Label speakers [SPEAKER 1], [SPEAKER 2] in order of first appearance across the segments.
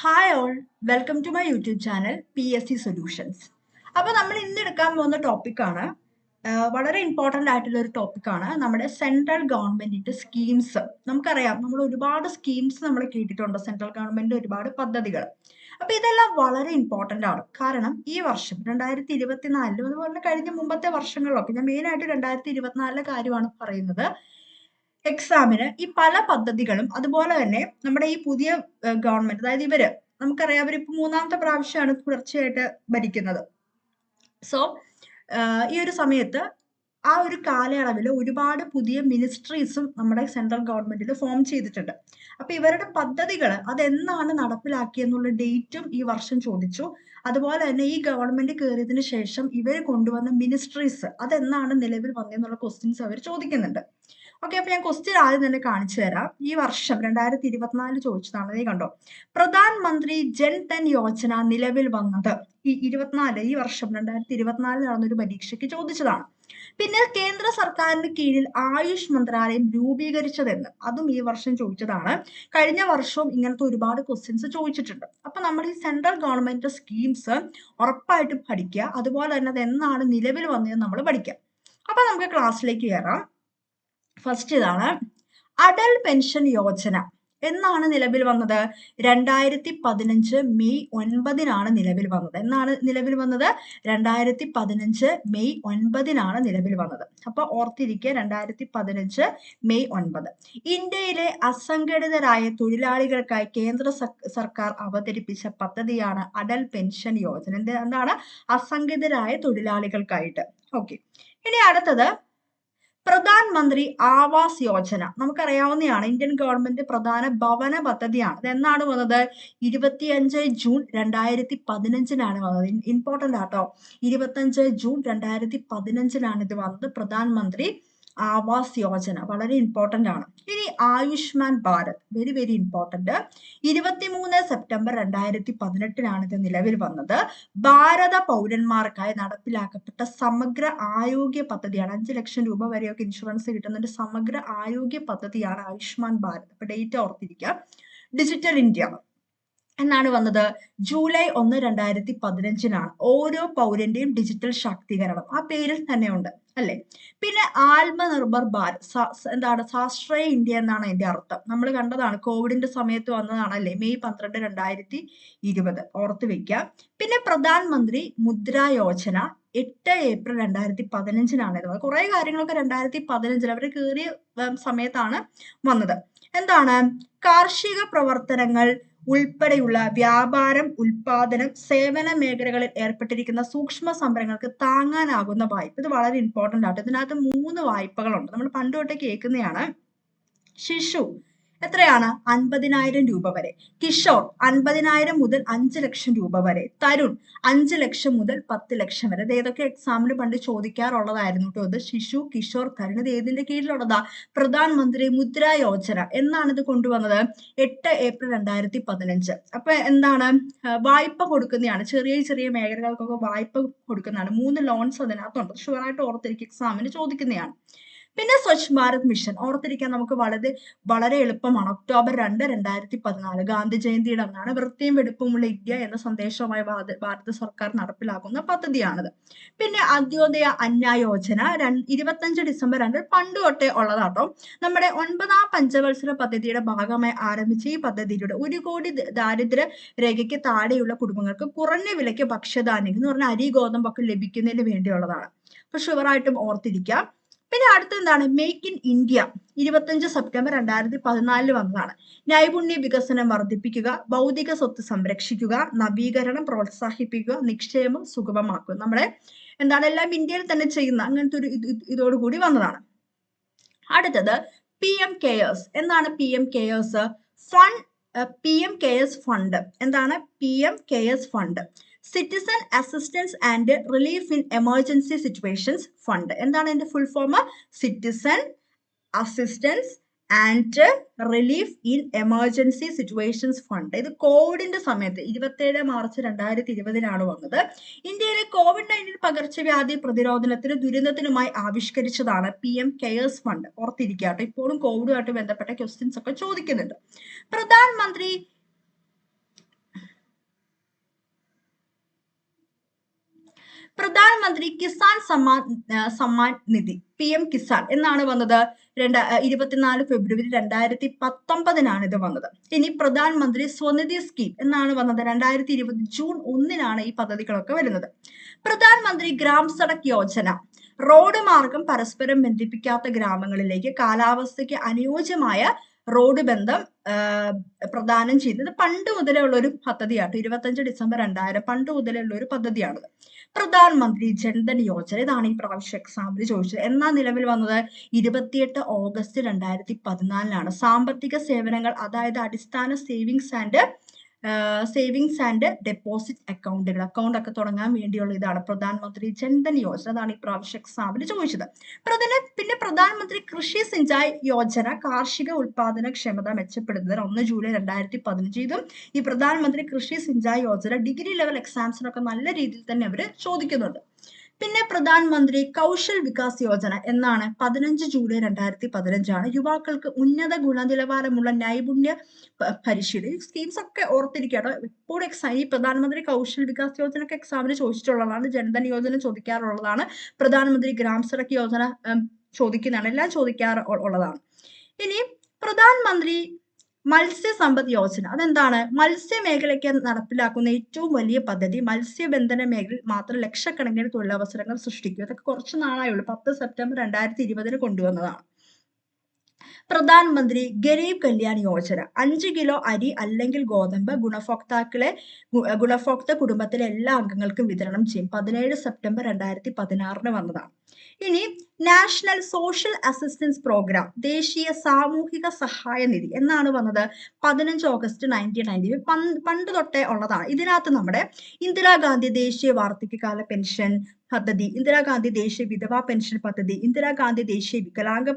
[SPEAKER 1] Hi all welcome to my YouTube channel P S C solutions അപ്പോൾ നമ്മൾ ഇന്ന് എടുക്കാൻ പോകുന്ന ടോപ്പിക്കാണ് വളരെ ഇമ്പോർട്ടന്റ് ആയിട്ടുള്ള ഒരു ടോപ്പിക്കാണ് നമ്മുടെ സെൻട്രൽ ഗവൺമെന്റിന്റെ സ്കീംസ് നമുക്കറിയാം നമ്മൾ ഒരുപാട് സ്കീംസ് നമ്മൾ കേട്ടിട്ടുണ്ട് സെൻട്രൽ ഗവൺമെന്റ് ഒരുപാട് പദ്ധതികൾ. അപ്പോൾ ഇതെല്ലാം വളരെ ഇമ്പോർട്ടന്റ് ആണ്. കാരണം ഈ വർഷം രണ്ടായിരത്തി ഇരുപത്തിനാലിലും അതുപോലെ കഴിഞ്ഞ മുമ്പത്തെ വർഷങ്ങളിലൊക്കെ ഞാൻ മെയിൻ ആയിട്ട് രണ്ടായിരത്തി ഇരുപത്തിനാലിലെ കാര്യമാണ് പറയുന്നത്. എക്സാമിന് ഈ പല പദ്ധതികളും അതുപോലെ തന്നെ നമ്മുടെ ഈ പുതിയ ഗവൺമെന്റ് അതായത് ഇവർ നമുക്കറിയാം അവരിപ്പോ മൂന്നാമത്തെ പ്രാവശ്യമാണ് തുടർച്ചയായിട്ട് ഭരിക്കുന്നത്. സോ ഈ ഒരു സമയത്ത് ആ ഒരു കാലയളവിൽ ഒരുപാട് പുതിയ മിനിസ്ട്രീസും നമ്മുടെ സെൻട്രൽ ഗവൺമെന്റിൽ ഫോം ചെയ്തിട്ടുണ്ട്. അപ്പൊ ഇവരുടെ പദ്ധതികൾ അതെന്നാണ് നടപ്പിലാക്കിയെന്നുള്ള ഡേറ്റും ഈ വർഷം ചോദിച്ചു. അതുപോലെ തന്നെ ഈ ഗവൺമെന്റ് കയറിയതിനു ശേഷം ഇവർ കൊണ്ടുവന്ന മിനിസ്ട്രീസ് അതെന്നാണ് നിലവിൽ വന്നതെന്നുള്ള ക്വസ്റ്റ്യൻസ് അവർ ചോദിക്കുന്നുണ്ട്. ഓക്കെ അപ്പൊ ഞാൻ ക്വസ്റ്റ്യൻ ആദ്യം തന്നെ കാണിച്ചു തരാം. ഈ വർഷം രണ്ടായിരത്തി ഇരുപത്തിനാല് ചോദിച്ചതാണ്. നീ കണ്ടോ? പ്രധാൻ മന്ത്രി ജൻ ധൻ യോജന നിലവിൽ വന്നത് ഈ ഇരുപത്തിനാല് ഈ വർഷം രണ്ടായിരത്തി ഇരുപത്തിനാലിൽ നടന്നൊരു പരീക്ഷയ്ക്ക് ചോദിച്ചതാണ്. പിന്നെ കേന്ദ്ര സർക്കാരിന് കീഴിൽ ആയുഷ് മന്ത്രാലയം രൂപീകരിച്ചതെന്ന് അതും ഈ വർഷം ചോദിച്ചതാണ്. കഴിഞ്ഞ വർഷവും ഇങ്ങനത്തെ ഒരുപാട് ക്വസ്റ്റ്യൻസ് ചോദിച്ചിട്ടുണ്ട്. അപ്പൊ നമ്മൾ ഈ സെൻട്രൽ ഗവൺമെന്റ് സ്കീംസ് ഉറപ്പായിട്ടും പഠിക്കുക. അതുപോലെ തന്നെ അത് എന്നാണ് നിലവിൽ വന്നതെന്ന് നമ്മൾ പഠിക്കാം അപ്പൊ നമുക്ക് ക്ലാസ്സിലേക്ക് കയറാം ഫസ്റ്റ് ഇതാണ് അടൽ പെൻഷൻ യോജന എന്നാണ് നിലവിൽ വന്നത്? രണ്ടായിരത്തി പതിനഞ്ച് മെയ് ഒൻപതിനാണ് നിലവിൽ വന്നത്. എന്നാണ് നിലവിൽ വന്നത്? രണ്ടായിരത്തി പതിനഞ്ച് മെയ് ഒൻപതിനാണ് നിലവിൽ വന്നത്. അപ്പൊ ഓർത്തിരിക്കുക രണ്ടായിരത്തി പതിനഞ്ച് മെയ് ഒൻപത്. ഇന്ത്യയിലെ അസംഘടിതരായ തൊഴിലാളികൾക്കായി കേന്ദ്ര സർക്കാർ അവതരിപ്പിച്ച പദ്ധതിയാണ് അടൽ പെൻഷൻ യോജന എന്താണ്? അസംഘടിതരായ തൊഴിലാളികൾക്കായിട്ട്. ഓക്കെ ഇനി അടുത്തത് പ്രധാൻ മന്ത്രി ആവാസ് യോജന. നമുക്കറിയാവുന്നതാണ് ഇന്ത്യൻ ഗവൺമെന്റ് പ്രധാന ഭവന പദ്ധതിയാണ്. ഇത് എന്നാണ് വന്നത്? ഇരുപത്തിയഞ്ച് ജൂൺ രണ്ടായിരത്തി പതിനഞ്ചിനാണ് വന്നത് ഇമ്പോർട്ടന്റ് ആട്ടോ. ഇരുപത്തഞ്ച് ജൂൺ രണ്ടായിരത്തി പതിനഞ്ചിനാണ് ഇത് വന്നത്. പ്രധാനമന്ത്രി ആവാസ് യോജന വളരെ ഇമ്പോർട്ടന്റ് ആണ്. ഇനി Ayushman Bharat very very important ഇരുപത്തിമൂന്ന് സെപ്റ്റംബർ രണ്ടായിരത്തി പതിനെട്ടിനാണ് ഇത് നിലവിൽ വന്നത്. ഭാരത പൗരന്മാർക്കായി നടപ്പിലാക്കപ്പെട്ട സമഗ്ര ആരോഗ്യ പദ്ധതിയാണ്. അഞ്ചു ലക്ഷം രൂപ വരെയൊക്കെ ഇൻഷുറൻസ് കിട്ടുന്ന ഒരു സമഗ്ര ആരോഗ്യ പദ്ധതിയാണ് ആയുഷ്മാൻ ഭാരത്. അപ്പൊ ഡേറ്റ് ഓർത്തിരിക്കുക. ഡിജിറ്റൽ ഇന്ത്യ എന്നാണ് വന്നത്. ജൂലൈ ഒന്ന് രണ്ടായിരത്തി പതിനഞ്ചിനാണ് ഓരോ പൗരന്റെയും ഡിജിറ്റൽ ശാക്തീകരണം. ആ പേരിൽ തന്നെയുണ്ട് അല്ലെ? പിന്നെ ആത്മനിർഭർ ഭാരത് എന്താണ് സാശ്രയ ഇന്ത്യ എന്നാണ് അതിന്റെ അർത്ഥം. നമ്മൾ കണ്ടതാണ് കോവിഡിന്റെ സമയത്ത് വന്നതാണ് അല്ലെ? മെയ് പന്ത്രണ്ട് രണ്ടായിരത്തി ഇരുപത് ഓർത്ത് വെക്കുക പിന്നെ പ്രധാനമന്ത്രി മുദ്ര യോജന എട്ട് ഏപ്രിൽ രണ്ടായിരത്തി പതിനഞ്ചിനാണ് ഇത് കുറെ കാര്യങ്ങളൊക്കെ രണ്ടായിരത്തി പതിനഞ്ചിൽ അവർ കയറിയ സമയത്താണ് വന്നത്. എന്താണ്? കാർഷിക പ്രവർത്തനങ്ങൾ ഉൾപ്പെടെയുള്ള വ്യാപാരം ഉൽപാദനം സേവന മേഖലകളിൽ ഏർപ്പെട്ടിരിക്കുന്ന സൂക്ഷ്മ സംരംഭങ്ങൾക്ക് താങ്ങാനാകുന്ന വായ്പ. ഇത് വളരെ ഇമ്പോർട്ടന്റ് ആണ് ഇതിനകത്ത് മൂന്ന് വായ്പകളുണ്ട്. നമ്മൾ പണ്ട് തൊട്ടേ കേൾക്കുന്നതാണ്. ശിശു എത്രയാണ്? അൻപതിനായിരം രൂപ വരെ. കിഷോർ അൻപതിനായിരം മുതൽ അഞ്ച് ലക്ഷം രൂപ വരെ. തരുൺ അഞ്ച് ലക്ഷം മുതൽ പത്ത് ലക്ഷം വരെ. ഏതൊക്കെ എക്സാമിന് പണ്ട് ചോദിക്കാറുള്ളതായിരുന്നു കേട്ടോ. ഇത് ശിശു കിഷോർ തരുൺ ഇത് ഏതിന്റെ കീഴിലുള്ളതാ? പ്രധാനമന്ത്രി മുദ്ര യോജന. എന്നാണ് ഇത് കൊണ്ടുവന്നത്? എട്ട് ഏപ്രിൽ രണ്ടായിരത്തി പതിനഞ്ച്. അപ്പൊ എന്താണ്? വായ്പ കൊടുക്കുന്നതാണ് ചെറിയ ചെറിയ മേഖലകൾക്കൊക്കെ വായ്പ കൊടുക്കുന്നതാണ്. മൂന്ന് ലോൺസ് അതിനകത്തുണ്ട്. ഷുവറായിട്ട് ഓർത്തിരിക്കും. എക്സാമിന് ചോദിക്കുന്നതാണ്. പിന്നെ സ്വച്ഛ് ഭാരത് മിഷൻ. ഓർത്തിരിക്കാൻ നമുക്ക് വളരെ വളരെ എളുപ്പമാണ്. ഒക്ടോബർ രണ്ട് രണ്ടായിരത്തി പതിനാല് ഗാന്ധി ജയന്തിയുടെ അന്നാണ് വൃത്തിയും വെടുപ്പുമുള്ള ഇന്ത്യ എന്ന സന്ദേശവുമായി ഭാരത സർക്കാർ നടപ്പിലാക്കുന്ന പദ്ധതിയാണിത്. പിന്നെ അന്ത്യോദയ അന്ന യോജന ഇരുപത്തഞ്ച് ഡിസംബർ രണ്ട് പണ്ട് തൊട്ടേ ഉള്ളതാട്ടോ. നമ്മുടെ ഒൻപതാം പഞ്ചവത്സര പദ്ധതിയുടെ ഭാഗമായി ആരംഭിച്ച ഈ പദ്ധതിയിലൂടെ ഒരു കോടി ദാരിദ്ര്യ രേഖയ്ക്ക് താഴെയുള്ള കുടുംബങ്ങൾക്ക് കുറഞ്ഞ വിലയ്ക്ക് ഭക്ഷ്യധാന്യം എന്ന് പറഞ്ഞാൽ അരി ഗോതമ്പൊക്കെ ലഭിക്കുന്നതിന് വേണ്ടിയുള്ളതാണ്. അപ്പൊ ഷുവറായിട്ടും ഓർത്തിരിക്കാം. പിന്നെ അടുത്ത എന്താണ്? മേക്ക് ഇൻ ഇന്ത്യ ഇരുപത്തഞ്ച് സെപ്റ്റംബർ രണ്ടായിരത്തി പതിനാലിൽ വന്നതാണ്. നൈപുണ്യ വികസനം വർദ്ധിപ്പിക്കുക ഭൗതിക സ്വത്ത് സംരക്ഷിക്കുക നവീകരണം പ്രോത്സാഹിപ്പിക്കുക നിക്ഷേപം സുഗമമാക്കുക. നമ്മുടെ എന്താണ്? എല്ലാം ഇന്ത്യയിൽ തന്നെ ചെയ്യുന്ന അങ്ങനത്തെ ഒരു ഇതോടുകൂടി വന്നതാണ്. അടുത്തത് പി എം കെയേഴ്സ് എന്താണ് P M cares fund P M cares fund എന്താണ്? P M cares fund citizen assistance and relief in emergency situations fund എന്താണ് ഇതിന്റെ full form citizen assistance and relief in emergency situations fund ഇത് കോവിഡിന്റെ സമയത്ത് ഇരുപത്തേഴ് March രണ്ടായിരത്തി ഇരുപതിനാണ് വന്നത്. ഇന്ത്യയിലെ കോവിഡ് നയന്റീൻ പകർച്ചവ്യാധി പ്രതിരോധനത്തിന് ദുരന്തത്തിനുമായി ആവിഷ്കരിച്ചതാണ് പി എം കെയേഴ്സ് ഫണ്ട് ഓർത്തിരിക്കാട്ടോ ഇപ്പോഴും കോവിഡുമായിട്ട് ബന്ധപ്പെട്ട ക്വസ്റ്റ്യൻസ് ഒക്കെ ചോദിക്കുന്നുണ്ട്. പ്രധാനമന്ത്രി പ്രധാനമന്ത്രി കിസാൻ സമ്മാൻ സമ്മാൻ നിധി പി എം കിസാൻ എന്നാണ് വന്നത്. രണ്ട് ഇരുപത്തിനാല് ഫെബ്രുവരി രണ്ടായിരത്തി പത്തൊമ്പതിനാണ് ഇത് വന്നത്. ഇനി പ്രധാനമന്ത്രി സ്വനിധി സ്കീം എന്നാണ് വന്നത്. രണ്ടായിരത്തി ഇരുപത് ജൂൺ ഒന്നിനാണ് ഈ പദ്ധതികളൊക്കെ വരുന്നത്. പ്രധാനമന്ത്രി ഗ്രാം സഡക് യോജന റോഡ് മാർഗം പരസ്പരം ബന്ധിപ്പിക്കാത്ത ഗ്രാമങ്ങളിലേക്ക് കാലാവസ്ഥയ്ക്ക് അനുയോജ്യമായ റോഡ് ബന്ധം പ്രദാനം ചെയ്യുന്നത് പണ്ട് മുതലേ ഉള്ള ഒരു പദ്ധതിയാണ്. ഇരുപത്തഞ്ച് ഡിസംബർ രണ്ടായിരം പണ്ട് മുതലേ ഉള്ള ഒരു പദ്ധതിയാണ് പ്രധാനമന്ത്രി ജൻധൻ യോജന. ഇതാണ് ഈ പ്രാവശ്യം എക്സാമ്പിൾ ചോദിച്ചത്. എന്നാ നിലവിൽ വന്നത് ഇരുപത്തിയെട്ട് ഓഗസ്റ്റ് രണ്ടായിരത്തി പതിനാലിനാണ്. സാമ്പത്തിക സേവനങ്ങൾ അതായത് അടിസ്ഥാന savings and savings and deposit അക്കൗണ്ടുകൾ അക്കൗണ്ട് ഒക്കെ തുടങ്ങാൻ വേണ്ടിയുള്ള ഇതാണ് പ്രധാനമന്ത്രി ജൻധൻ യോജന അതാണ് ഈ പ്രാവശ്യ എക്സാമിൽ ചോദിച്ചത്. പ്രധാന പിന്നെ പ്രധാനമന്ത്രി കൃഷി സിഞ്ചായ് യോജന കാർഷിക ഉൽപാദന ക്ഷമത മെച്ചപ്പെടുന്നതിന് ഒന്ന് ജൂലൈ രണ്ടായിരത്തി പതിനഞ്ച് ഇതും ഈ പ്രധാനമന്ത്രി കൃഷി സിഞ്ചായ് യോജന ഡിഗ്രി ലെവൽ എക്സാംസിനൊക്കെ നല്ല രീതിയിൽ തന്നെ അവർ ചോദിക്കുന്നുണ്ട്. പിന്നെ പ്രധാനമന്ത്രി കൗശൽ വികാസ് യോജന എന്നാണ് പതിനഞ്ച് ജൂലൈ രണ്ടായിരത്തി പതിനഞ്ചാണ് യുവാക്കൾക്ക് ഉന്നത ഗുണനിലവാരമുള്ള നൈപുണ്യ പരിശീലനം സ്കീംസ് ഒക്കെ ഓർത്തിരിക്കട്ടോ എപ്പോഴും എക്സാം ഈ പ്രധാനമന്ത്രി കൗശൽ വികാസ് യോജന ഒക്കെ എക്സാമിന് ചോദിച്ചിട്ടുള്ളതാണ് ജനധൻ യോജന ചോദിക്കാറുള്ളതാണ് പ്രധാനമന്ത്രി ഗ്രാം സഡക് യോജന ചോദിക്കുന്നതാണ് എല്ലാം ചോദിക്കാറ് ഉള്ളതാണ്. ഇനി പ്രധാനമന്ത്രി മത്സ്യസമ്പദ് യോജന. അതെന്താണ്? മത്സ്യമേഖലയ്ക്ക് നടപ്പിലാക്കുന്ന ഏറ്റവും വലിയ പദ്ധതി മത്സ്യബന്ധന മേഖലയിൽ മാത്രം ലക്ഷക്കണക്കിന് തൊഴിലവസരങ്ങൾ സൃഷ്ടിക്കും. ഇതൊക്കെ കുറച്ച് നാളായുള്ളൂ പത്ത് സെപ്റ്റംബർ രണ്ടായിരത്തി ഇരുപതിന് കൊണ്ടുവന്നതാണ്. പ്രധാനമന്ത്രി ഗരീബ് കല്യാൺ യോജന. അഞ്ച് കിലോ അരി അല്ലെങ്കിൽ ഗോതമ്പ് ഗുണഭോക്താക്കളെ ഗുണഭോക്ത കുടുംബത്തിലെ എല്ലാ അംഗങ്ങൾക്കും വിതരണം ചെയ്യും. പതിനേഴ് സെപ്റ്റംബർ രണ്ടായിരത്തി പതിനാറിന് വന്നതാണ്. ഇനി നാഷണൽ സോഷ്യൽ അസിസ്റ്റൻസ് പ്രോഗ്രാം ദേശീയ സാമൂഹിക സഹായ നിധി എന്നാണ് വന്നത്. പതിനഞ്ച് ഓഗസ്റ്റ് നയന്റീൻ നയന്റി പണ്ട് തൊട്ടേ ഉള്ളതാണ്. ഇതിനകത്ത് നമ്മുടെ ഇന്ദിരാഗാന്ധി ദേശീയ വാർദ്ധക്യകാല പെൻഷൻ പദ്ധതി ഇന്ദിരാഗാന്ധി ദേശീയ വിധവാ പെൻഷൻ പദ്ധതി ഇന്ദിരാഗാന്ധി ദേശീയ വികലാംഗ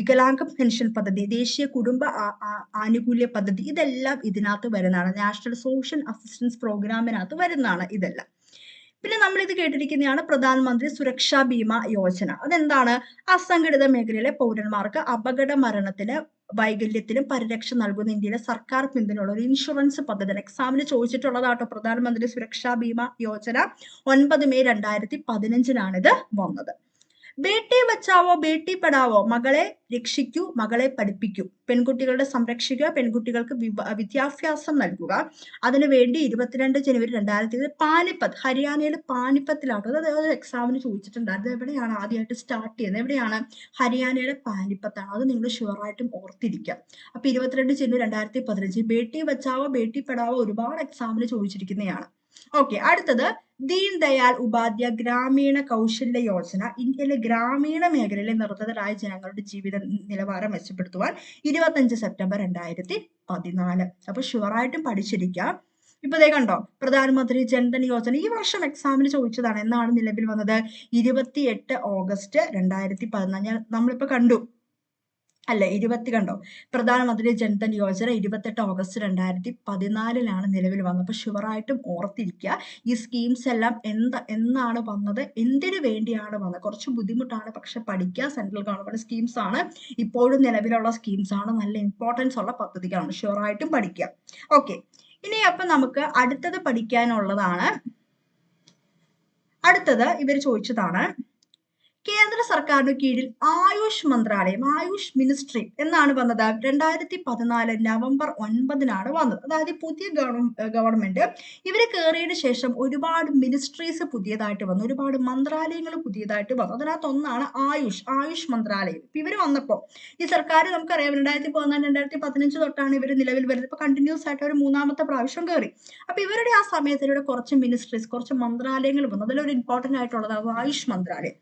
[SPEAKER 1] വികലാംഗ പെൻഷൻ പദ്ധതി ദേശീയ കുടുംബ ആനുകൂല്യ പദ്ധതി ഇതെല്ലാം ഇതിനകത്ത് വരുന്നതാണ്. നാഷണൽ സോഷ്യൽ അസിസ്റ്റൻസ് പ്രോഗ്രാമിനകത്ത് വരുന്നതാണ് ഇതെല്ലാം. പിന്നെ നമ്മൾ ഇത് കേട്ടിരിക്കുന്നതാണ് പ്രധാനമന്ത്രി സുരക്ഷാ ബീമ യോജന. അതെന്താണ്? അസംഘടിത മേഖലയിലെ പൗരന്മാർക്ക് അപകട മരണത്തിന് വൈകല്യത്തിനും പരിരക്ഷ നൽകുന്ന ഇന്ത്യയിലെ സർക്കാർ പിന്തുണയുള്ള ഒരു ഇൻഷുറൻസ് പദ്ധതി. എക്സാമിന് ചോദിച്ചിട്ടുള്ളതാട്ടോ പ്രധാനമന്ത്രി സുരക്ഷാ ബീമ യോജന. ഒൻപത് മെയ് രണ്ടായിരത്തി ഇത് വന്നത്. ബേട്ടി ബച്ചാവോ ബേട്ടി പഠാവോ മകളെ രക്ഷിക്കൂ മകളെ പഠിപ്പിക്കൂ. പെൺകുട്ടികളുടെ സംരക്ഷിക്കുക പെൺകുട്ടികൾക്ക് വിദ്യാഭ്യാസം നൽകുക. അതിനുവേണ്ടി ഇരുപത്തിരണ്ട് ജനുവരി രണ്ടായിരത്തി ഇരുപത് പാനിപ്പത്ത് ഹരിയാനയിലെ പാനിപ്പത്തിലാണ്. അത് എക്സാമിന് ചോദിച്ചിട്ടുണ്ടായിരുന്നു. എവിടെയാണ് ആദ്യമായിട്ട് സ്റ്റാർട്ട് ചെയ്യുന്നത്? എവിടെയാണ് ഹരിയാനയിലെ പാനിപ്പത്താണ്? അത് നിങ്ങൾ ഷുവറായിട്ടും ഓർത്തിരിക്കുക. അപ്പൊ ഇരുപത്തിരണ്ട് ജനുവരി രണ്ടായിരത്തി പതിനഞ്ച് ബേട്ടി ബച്ചാവോ ബേട്ടി പഠാവോ ഒരുപാട് എക്സാമിന് ചോദിച്ചിരിക്കുന്നതാണ്. ഓക്കെ അടുത്തത് ദീൻ ദയാൽ ഉപാധ്യ ഗ്രാമീണ കൗശല്യ യോജന ഇന്ത്യയിലെ ഗ്രാമീണ മേഖലയിലെ നിർധതരായ ജനങ്ങളുടെ ജീവിത നിലവാരം മെച്ചപ്പെടുത്തുവാൻ ഇരുപത്തഞ്ച് സെപ്റ്റംബർ രണ്ടായിരത്തി പതിനാല്. അപ്പൊ ഷുവറായിട്ടും പഠിച്ചിരിക്കാം. ഇപ്പൊ ഇതേ കണ്ടോ പ്രധാനമന്ത്രി ജൻധൻ യോജന ഈ വർഷം എക്സാമിന് ചോദിച്ചതാണ് എന്നാണ് നിലവിൽ വന്നത്. ഇരുപത്തിയെട്ട് ഓഗസ്റ്റ് രണ്ടായിരത്തി പതിനാല്. നമ്മളിപ്പോ കണ്ടു. അല്ലെ ഇരുപത്തി കണ്ടോ? പ്രധാനമന്ത്രി ജൻധൻ യോജന ഇരുപത്തെട്ട് ഓഗസ്റ്റ് രണ്ടായിരത്തി പതിനാലിലാണ് നിലവിൽ വന്നത്. അപ്പൊ ഷുവറായിട്ടും ഓർത്തിരിക്കുക ഈ സ്കീംസ് എല്ലാം എന്താ എന്നാണ് വന്നത് എന്തിനു വേണ്ടിയാണ് വന്നത്? കുറച്ച് ബുദ്ധിമുട്ടാണ് പക്ഷെ പഠിക്കുക സെൻട്രൽ ഗവൺമെന്റ് സ്കീംസ് ആണ്. ഇപ്പോഴും നിലവിലുള്ള സ്കീംസ് ആണ് നല്ല ഇമ്പോർട്ടൻസ് ഉള്ള പദ്ധതികളാണ്. ഷുവറായിട്ടും പഠിക്കുക. ഓക്കെ. ഇനി അപ്പൊ നമുക്ക് അടുത്തത് പഠിക്കാനുള്ളതാണ്. അടുത്തത് ഇവർ ചോദിച്ചതാണ് കേന്ദ്ര സർക്കാരിന് കീഴിൽ ആയുഷ് മന്ത്രാലയം ആയുഷ് മിനിസ്ട്രി എന്നാണ് വന്നത്. രണ്ടായിരത്തി പതിനാല് നവംബർ ഒൻപതിനാണ് വന്നത്. അതായത് പുതിയ ഗവൺമെന്റ് ഇവർ കയറിയതിനു ശേഷം ഒരുപാട് മിനിസ്ട്രീസ് പുതിയതായിട്ട് വന്നു. ഒരുപാട് മന്ത്രാലയങ്ങൾ പുതിയതായിട്ട് വന്നു. അതിനകത്ത് ഒന്നാണ് ആയുഷ് ആയുഷ് മന്ത്രാലയം. ഇപ്പൊ ഇവർ വന്നപ്പോ ഈ സർക്കാർ നമുക്കറിയാം രണ്ടായിരത്തി പതിനാല് രണ്ടായിരത്തി പതിനഞ്ച് തൊട്ടാണ് ഇവർ നിലവിൽ വരുന്നത്. ഇപ്പൊ കണ്ടിന്യൂസ് ആയിട്ട് ഒരു മൂന്നാമത്തെ പ്രാവശ്യം കയറി അപ്പൊ ഇവരുടെ ആ സമയത്ത് കുറച്ച് മിനിസ്ട്രീസ് കുറച്ച് മന്ത്രാലയങ്ങൾ വന്നു. അതിലൊരു ഇമ്പോർട്ടന്റ് ആയിട്ടുള്ളതാണ് ആയുഷ് മന്ത്രാലയം.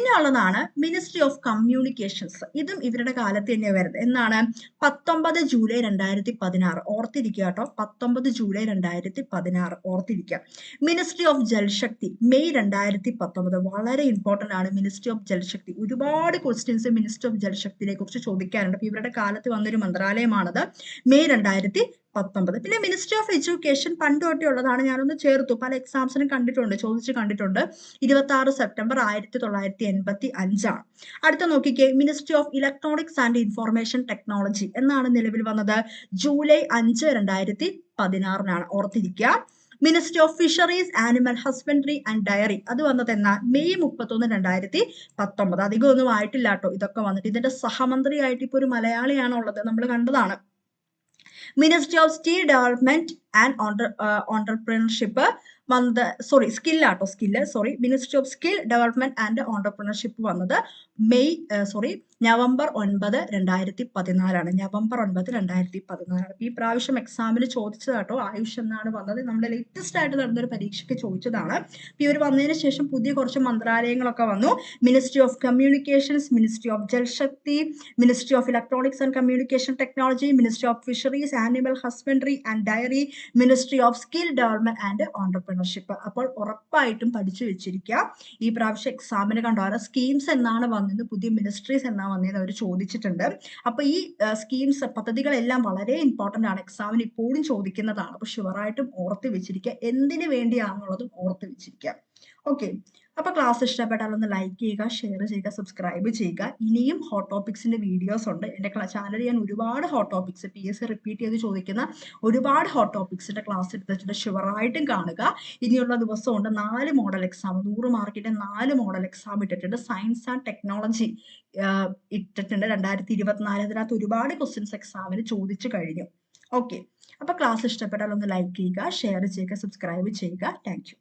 [SPEAKER 1] പിന്നെ ഉള്ളതാണ് മിനിസ്ട്രി ഓഫ് കമ്മ്യൂണിക്കേഷൻസ് ഇതും ഇവരുടെ കാലത്ത് തന്നെ വരുന്നത്. എന്നാണ് പത്തൊമ്പത് ജൂലൈ രണ്ടായിരത്തി പതിനാറ് ഓർത്തിരിക്കുക കേട്ടോ. പത്തൊമ്പത് ജൂലൈ രണ്ടായിരത്തി പതിനാറ് ഓർത്തിരിക്കുക മിനിസ്ട്രി ഓഫ് ജൽശക്തി മെയ് രണ്ടായിരത്തി പത്തൊമ്പത് വളരെ ഇമ്പോർട്ടന്റ് ആണ് മിനിസ്ട്രി ഓഫ് ജൽശക്തി ഒരുപാട് ക്വസ്റ്റ്യൻസ് മിനിസ്ട്രി ഓഫ് ജൽശക്തിയെ കുറിച്ച് ചോദിക്കാറുണ്ട് ഇവരുടെ കാലത്ത് വന്നൊരു മന്ത്രാലയമാണത്. മെയ് രണ്ടായിരത്തി പത്തൊമ്പത്. പിന്നെ മിനിസ്ട്രി ഓഫ് എഡ്യൂക്കേഷൻ പണ്ട് തൊട്ടേ ഉള്ളതാണ്. ഞാനൊന്ന് ചേർത്തു. പല എക്സാംസിനും കണ്ടിട്ടുണ്ട് ചോദിച്ച് കണ്ടിട്ടുണ്ട്. ഇരുപത്തി ആറ് സെപ്റ്റംബർ ആയിരത്തി തൊള്ളായിരത്തി എൺപത്തി അഞ്ചാണ് അടുത്ത നോക്കിക്കേ. Ministry of electronics and information technology എന്നാണ് നിലവിൽ വന്നത്. ജൂലൈ അഞ്ച് രണ്ടായിരത്തി പതിനാറിനാണ് ഓർത്തിരിക്കുക. Ministry of fisheries animal husbandry and dairy അത് വന്നത് എന്നാൽ മെയ് മുപ്പത്തൊന്ന് രണ്ടായിരത്തി പത്തൊമ്പത് അധികം ഒന്നും ആയിട്ടില്ല കേട്ടോ ഇതൊക്കെ വന്നിട്ട് ഇതിന്റെ സഹമന്ത്രിയായിട്ട് ഇപ്പൊ ഒരു മലയാളിയാണ് ഉള്ളത് നമ്മൾ കണ്ടതാണ്. Ministry of still development and entrepreneurship വന്നത് sorry സ്കില്ലാട്ടോ skill sorry ministry of skill development and entrepreneurship വന്നത് മെയ് സോറി നവംബർ ഒൻപത് രണ്ടായിരത്തി പതിനാലാണ് നവംബർ ഒൻപത് രണ്ടായിരത്തി പതിനാലാണ് ഈ പ്രാവശ്യം എക്സാമിന് ചോദിച്ചതാട്ടോ. ആയുഷ് എന്നാണ് വന്നത്. നമ്മുടെ ലേറ്റസ്റ്റ് ആയിട്ട് നടന്നൊരു പരീക്ഷയ്ക്ക് ചോദിച്ചതാണ്. ഈ ഒരു വന്നതിന് ശേഷം പുതിയ കുറച്ച് മന്ത്രാലയങ്ങളൊക്കെ വന്നു. Ministry of communications ministry of Jal Shakti ministry of electronics and communication technology ministry of fisheries animal husbandry and dairy ministry of skill development and entrepreneurship അപ്പോൾ ഉറപ്പായിട്ടും പഠിച്ചു വെച്ചിരിക്കുക. ഈ പ്രാവശ്യം എക്സാമിന് കണ്ടോ? സ്കീംസ് എന്നാണ് വന്നത്. പുതിയ മിനിസ്ട്രീസ് എന്നാ വന്നത് അവർ ചോദിച്ചിട്ടുണ്ട്. അപ്പൊ ഈ സ്കീംസ് പദ്ധതികളെല്ലാം വളരെ ഇമ്പോർട്ടന്റ് ആണ്. എക്സാമിന് ഇപ്പോഴും ചോദിക്കുന്നതാണ്. അപ്പൊ ഷുവറായിട്ടും ഓർത്ത് വെച്ചിരിക്കുക. എന്തിനു വേണ്ടിയാണെന്നുള്ളതും ഓർത്ത് വെച്ചിരിക്കുക. ഓക്കെ അപ്പൊ ക്ലാസ് ഇഷ്ടപ്പെട്ടാൽ ഒന്ന് ലൈക്ക് ചെയ്യുക ഷെയർ ചെയ്യുക സബ്സ്ക്രൈബ് ചെയ്യുക. ഇനിയും ഹോട്ട് ടോപ്പിക്സിന്റെ വീഡിയോസ് ഉണ്ട്. എന്റെ ചാനലിൽ ഞാൻ ഒരുപാട് hot topics P S C repeat ചെയ്ത് ചോദിക്കുന്ന ഒരുപാട് ഹോട്ട് ടോപ്പിക്സിന്റെ ക്ലാസ് എടുത്തിട്ടുണ്ട് ഷുവറായിട്ടും കാണുക. ഇനിയുള്ള ദിവസം ഉണ്ട് നാല് മോഡൽ എക്സാം നൂറ് മാർക്കിന്റെ നാല് മോഡൽ എക്സാം ഇട്ടിട്ടുണ്ട്. സയൻസ് ആൻഡ് ടെക്നോളജി ഇട്ടിട്ടുണ്ട്. രണ്ടായിരത്തി ഇരുപത്തിനാല് അതിനകത്ത് ഒരുപാട് ക്വസ്റ്റ്യൻസ് എക്സാമിന് ചോദിച്ചു കഴിഞ്ഞു. ഓക്കെ അപ്പൊ ക്ലാസ് ഇഷ്ടപ്പെട്ടാൽ ഒന്ന് ലൈക്ക് ചെയ്യുക ഷെയർ ചെയ്യുക സബ്സ്ക്രൈബ് ചെയ്യുക. താങ്ക്